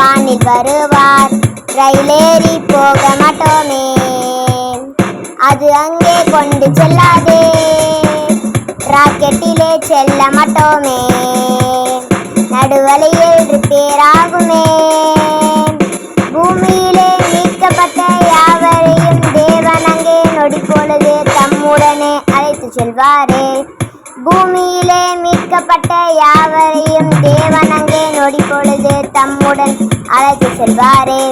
வானில் வருவார் ரயிலேறி போக மாட்டோமே. அது அங்கே கொண்டு செல்லாதே. ராக்கெட்டிலே செல்ல மாட்டோமே. நடுவழியில் ரிப்பேர் ஆகுமே பூமியிலே மீட்கப்பட்ட யாவரையும் தேவன் அங்கே நொடி பொழுது தம்முடனே அழைத்து செல்வாரே. பூமியிலே மீட்கப்பட்ட யாவரையும் தேவன் அங்கே நொடி பொழுது தம்முடன் அழைத்து செல்வாரே.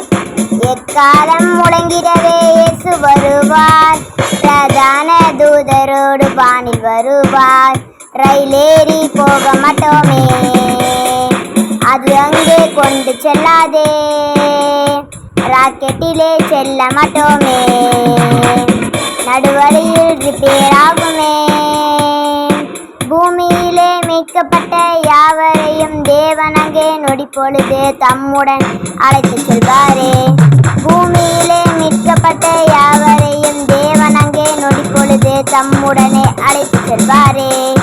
எக்காலம் முடங்கிடவே இயேசு வருவார். பிரதான தூதரோடு பாணி வருவார். ரயிலேறி போக மாட்டோமே. அது அங்கே கொண்டு செல்லாதே. ராக்கெட்டிலே செல்ல மாட்டோமே. நடுவழியில் ரிப்பேர் மீட்கப்பட்ட யாவரையும் தேவன் நொடி பொழுது தம்முடன் அழைத்து செல்வாரே. பூமியிலே மீட்கப்பட்ட யாவரையும் தேவன் நொடி பொழுது தம்முடனே அழைத்து செல்வாரே.